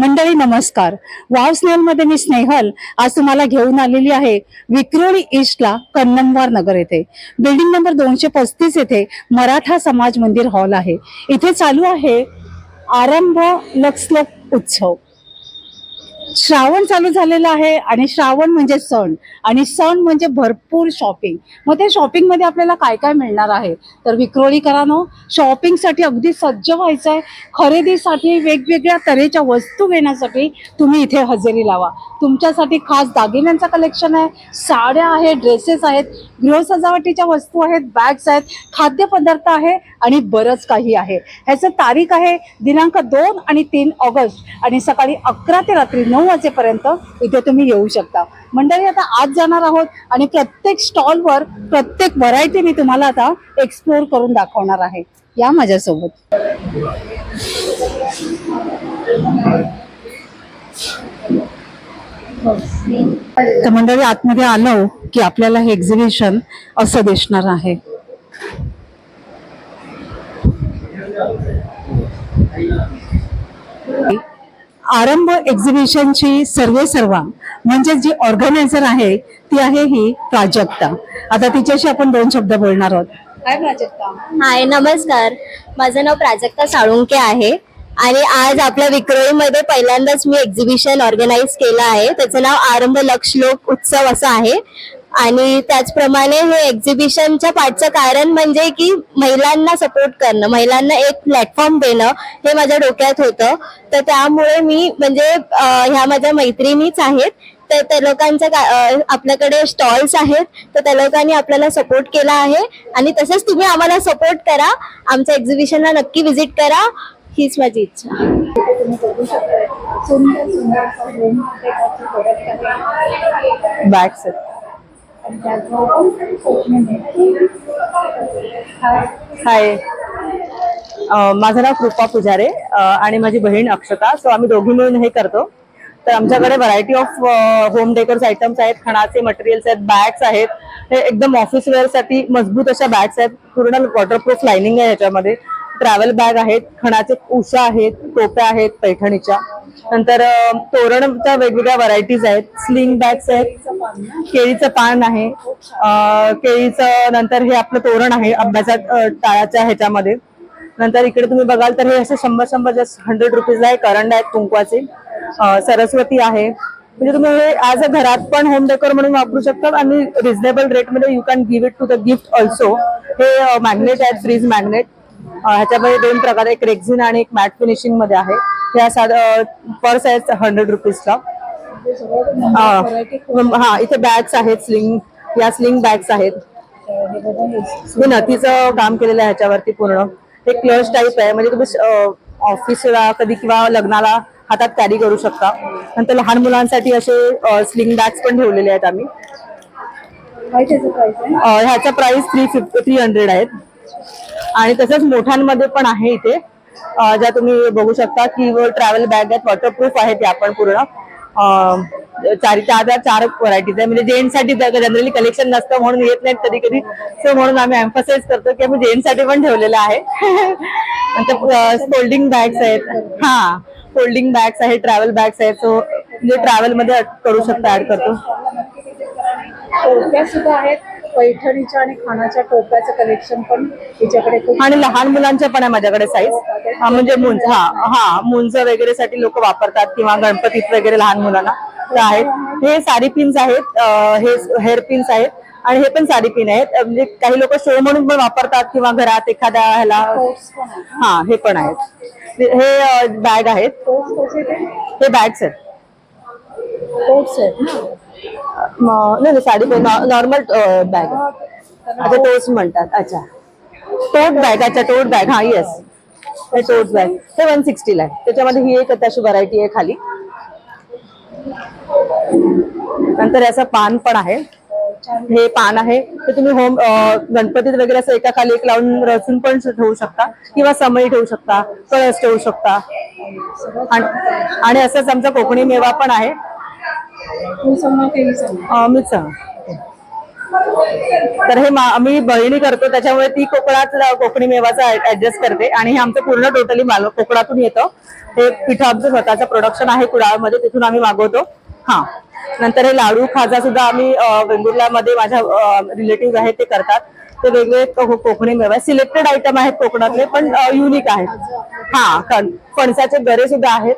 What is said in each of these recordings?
मंडळी नमस्कार. वाव स्नेहलमध्ये मी स्नेहल. आज तुम्हाला घेऊन आलेली आहे विक्रोळी ईस्टला कन्नमवार नगर येथे. बिल्डिंग नंबर दोनशे पस्तीस येथे मराठा समाज मंदिर हॉल आहे. इथे चालू आहे आरंभ लक्षलोक उत्सव. श्रावण चालू झालेला आहे आणि श्रावण म्हणजे सण. आणि सण म्हणजे भरपूर शॉपिंग मग त्या शॉपिंगमध्ये आपल्याला काय काय मिळणार आहे? तर विक्रोळीकरांनो शॉपिंगसाठी अगदी सज्ज व्हायचं आहे खरेदीसाठी वेगवेगळ्या तऱ्हेच्या वस्तू घेण्यासाठी तुम्ही इथे हजेरी लावा. तुमच्यासाठी खास दागिन्यांचं कलेक्शन आहे. साड्या आहेत ड्रेसेस आहेत. गृहसजावटीच्या वस्तू आहेत बॅग्स आहेत. खाद्यपदार्थ आहे आणि बरंच काही आहे. ह्याचं तारीख आहे दिनांक दोन आणि तीन ऑगस्ट. आणि सकाळी अकरा ते रात्री नऊ नऊ वाजेपर्यंत इथे तुम्ही येऊ शकता. मंडळी आता आज जाणार आहोत आणि प्रत्येक स्टॉलवर प्रत्येक व्हरायटी मी तुम्हाला आता एक्सप्लोर करून दाखवणार आहे. या माझ्यासोबत. तर मंडळी आतमध्ये आलो की आपल्याला हे एक्झिबिशन असं दिसणार आहे. आरंभ एक्झिबिशनची सर्वे सर्वा म्हणजे जी ऑर्गनायझर आहे ती आहे ही प्राजक्ता. आता तिच्याशी आपण दोन शब्द बोलणार आहोत. काय प्राजक्ता. हाय नमस्कार. माझं नाव प्राजक्ता साळुंके आहे. आणि आज आपल्या विक्रोळीमध्ये पहिल्यांदाच मी एक्झिबिशन ऑर्गनाईज केलं आहे. त्याचं नाव आरंभ लक्षलोक उत्सव असं आहे. आणि त्याचप्रमाणे हे एक्झिबिशनच्या पाठचं कारण म्हणजे की महिलांना सपोर्ट करणं महिलांना एक प्लॅटफॉर्म देणं हे माझ्या डोक्यात होतं. तर त्यामुळे मी म्हणजे ह्या माझ्या मैत्रिणीच आहेत. तर त्या अं, आपल्याकडे स्टॉल्स आहेत. तर त्या लोकांनी आपल्याला सपोर्ट केला आहे. आणि तसंच तुम्ही आम्हाला सपोर्ट करा. आमच्या एक्झिबिशनला नक्की विजिट करा. हीच माझी इच्छा. बॅग्स हाय माझं नाव कृपा पुजारे आणि माझी बहीण अक्षता सो आम्ही दोघी मिळून हे करतो. तर आमच्याकडे variety of home decors items आहेत खणाचे मटेरियल्स आहेत बॅग्स आहेत. हे एकदम ऑफिस वेअरसाठी मजबूत अशा बॅग्स आहेत. पूर्ण वॉटरप्रूफ लाइनिंग आहे ह्याच्यामध्ये. ट्रॅव्हल बॅग आहेत खणाचे उशा आहेत टोप्या आहेत पैठणीच्या. नंतर तोरणच्या वेगवेगळ्या व्हरायटीज आहेत. स्लिंग बॅग्स आहेत. केळीचं पान आहे. केळीचं नंतर हे आपलं तोरण आहे अभ्यासात टाळाच्या ह्याच्यामध्ये. नंतर इकडे तुम्ही बघाल तर हे असे शंभर शंभर जस्ट हंड्रेड रुपीज आहे करंड आहेत कुंकवाचे. सरस्वती आहे. म्हणजे तुम्ही हे ऍज अ घरात पण होम डेकोर म्हणून वापरू शकता आणि रिझनेबल रेटमध्ये you can give it to the gift also हे मॅग्नेट आहेत फ्रीज मॅग्नेट ह्याच्यामध्ये दोन प्रकार एक रेक्झिन आणि एक मॅट फिनिशिंगमध्ये आहे. ह्या साधा पर्स आहेत हंड्रेड रुपीजला हा इथे बॅग्स आहेत स्लिंग या स्लिंग बॅग्स आहेत. हे नथीचं काम केलेलं आहे ह्याच्यावरती पूर्ण. हे क्लच टाईप आहे. म्हणजे तुम्ही ऑफिसला कधी किंवा लग्नाला हातात कॅरी करू शकता. नंतर लहान मुलांसाठी असे स्लिंग बॅग्स पण ठेवलेले आहेत आम्ही. ह्याचा price three fifty three hundred आहेत. आणि तसंच मोठ्यांमध्ये पण आहे इथे. ज्या तुम्ही बघू शकता की ट्रॅव्हल बॅग आहेत वॉटरप्रूफ आहेत त्या पण पूर्ण. चार चार चार व्हरायटीज आहे म्हणजे जेंट्ससाठी जनरली कलेक्शन नसतं म्हणून येत नाहीत कधी कधी सो म्हणून आम्ही एम्फसाइज करतो की आम्ही जेंट्ससाठी पण ठेवलेलं आहे. फोल्डिंग बॅग्स आहेत. हा फोल्डिंग बॅग्स आहेत ट्रॅव्हल बॅग्स आहेत. सो म्हणजे ट्रॅव्हलमध्ये करू शकता ऍड करतो. सुद्धा आहेत. पैठणीच्या आणि खानाच्या टोप्याचं कलेक्शन पण तिच्याकडे खूप आणि लहान मुलांच्या पण आहे माझ्याकडे साईज म्हणजे मुंज हा हा मुंज वगैरे साठी लोक वापरतात किंवा गणपतीत वगैरे लहान मुलांना. आहेत. हे साडी पिन्स आहेत हे हेअर पिन्स आहेत आणि हे पण साडी पिन आहेत. म्हणजे काही लोक शो म्हणून पण वापरतात किंवा घरात एखाद्या ह्याला हा हे पण आहेत. हे बॅग आहेत. हे बॅग्स आहेत. नाही नाही, साडी नॉर्मल बॅग आता टोच म्हणतात. अच्छा. टोट बॅग अच्छा टोट बॅग हा येस टोट बॅग हे वन सिक्स्टीला आहे. त्याच्यामध्ये ही एक अशी व्हरायटी आहे खाली. नंतर याचं पान पण आहे. हे पान आहे. ते तुम्ही होम गणपतीत वगैरे असं एका खाली एक लावून रचून पण ठेवू शकता. किंवा समई ठेवू शकता. कळस ठेवू शकता. आणि- असंच आमचा कोकणी मेवा पण आहे. मीच सांग तर हे मी आम्ही बहिणी करतो त्याच्यामुळे ती कोकणात कोकणी मेवाचा ऍडजस्ट करते. आणि हे आमचं पूर्ण टोटली माल कोकणातून येतं. हे पिठं आमचं स्वतःचं प्रोडक्शन आहे कुडाळमध्ये तिथून आम्ही मागवतो. हा. नंतर हे लाडू खाजा सुद्धा आम्ही वेंगुर्ल्यामध्ये माझ्या रिलेटिव्ह आहेत ते करतात. ते वेगवेगळे कोकणी मेवा सिलेक्टेड आयटम आहेत कोकणातले पण युनिक आहेत. हा कण- फणसाचे गरे सुद्धा आहेत.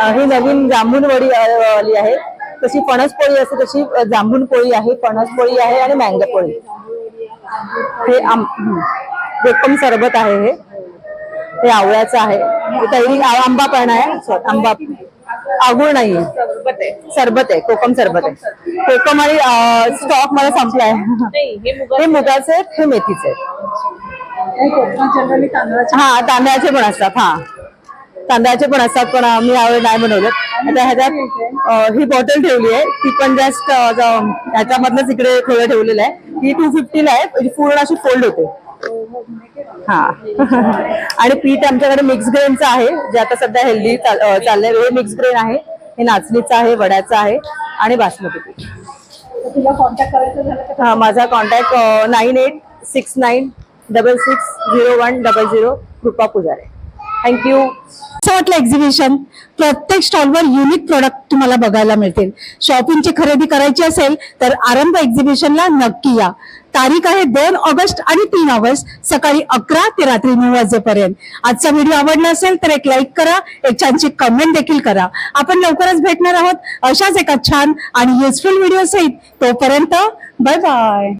ही नवीन जांभून वडी आली आहे. तशी फणस पोळी असते तशी जांभून पोळी आहे फणस पोळी आहे आणि मँगो पोळी हे आम. कोकम सरबत आहे हे. हे आवळ्याचं आहे. हे आंबा पण आहे. आंबा. आगुळ नाहीये सरबत आहे. कोकम सरबत आहे. कोकम आणि स्टॉक मला संपलाय. हे मुगाचे आहेत हे मेथीचे आहेत. हा तांदळाचे पण असतात हा. तांदळाचे पण असतात पण आम्ही यावेळी नाही बनवलं आता ह्याच्यात ही बॉटल ठेवली आहे. ती पण जस्ट ह्याच्यामधनच इकडे थोडं ठेवलेलं आहे. ही टू फिफ्टीला आहे म्हणजे पूर्ण अशी फोल्ड होते. हा. आणि पीठ आमच्याकडे मिक्स ग्रेनचं आहे. जे आता सध्या हेल्दी चाललंय. हे मिक्स ग्रेन आहे. हे नाचणीचं आहे वड्याचं आहे आणि बासमती पीठ. तुला कॉन्टॅक्ट करायचं झालं तर हा, माझा contact nine eight six nine double six zero one double zero Krupa Pujare. Thank you असं वाटलं एक्झिबिशन प्रत्येक स्टॉलवर युनिक प्रोडक्ट तुम्हाला बघायला मिळतील. शॉपिंगची खरेदी करायची असेल तर आरंभ एक्झिबिशनला नक्की या. तारीख आहे दोन ऑगस्ट आणि तीन ऑगस्ट सकाळी अकरा ते रात्री नऊ वाजेपर्यंत. आजचा व्हिडिओ आवडला असेल तर एक लाईक करा एक छानची कमेंट देखील करा. आपण लवकरच भेटणार आहोत अशाच एका छान आणि युजफुल व्हिडिओ सहित. तोपर्यंत बाय बाय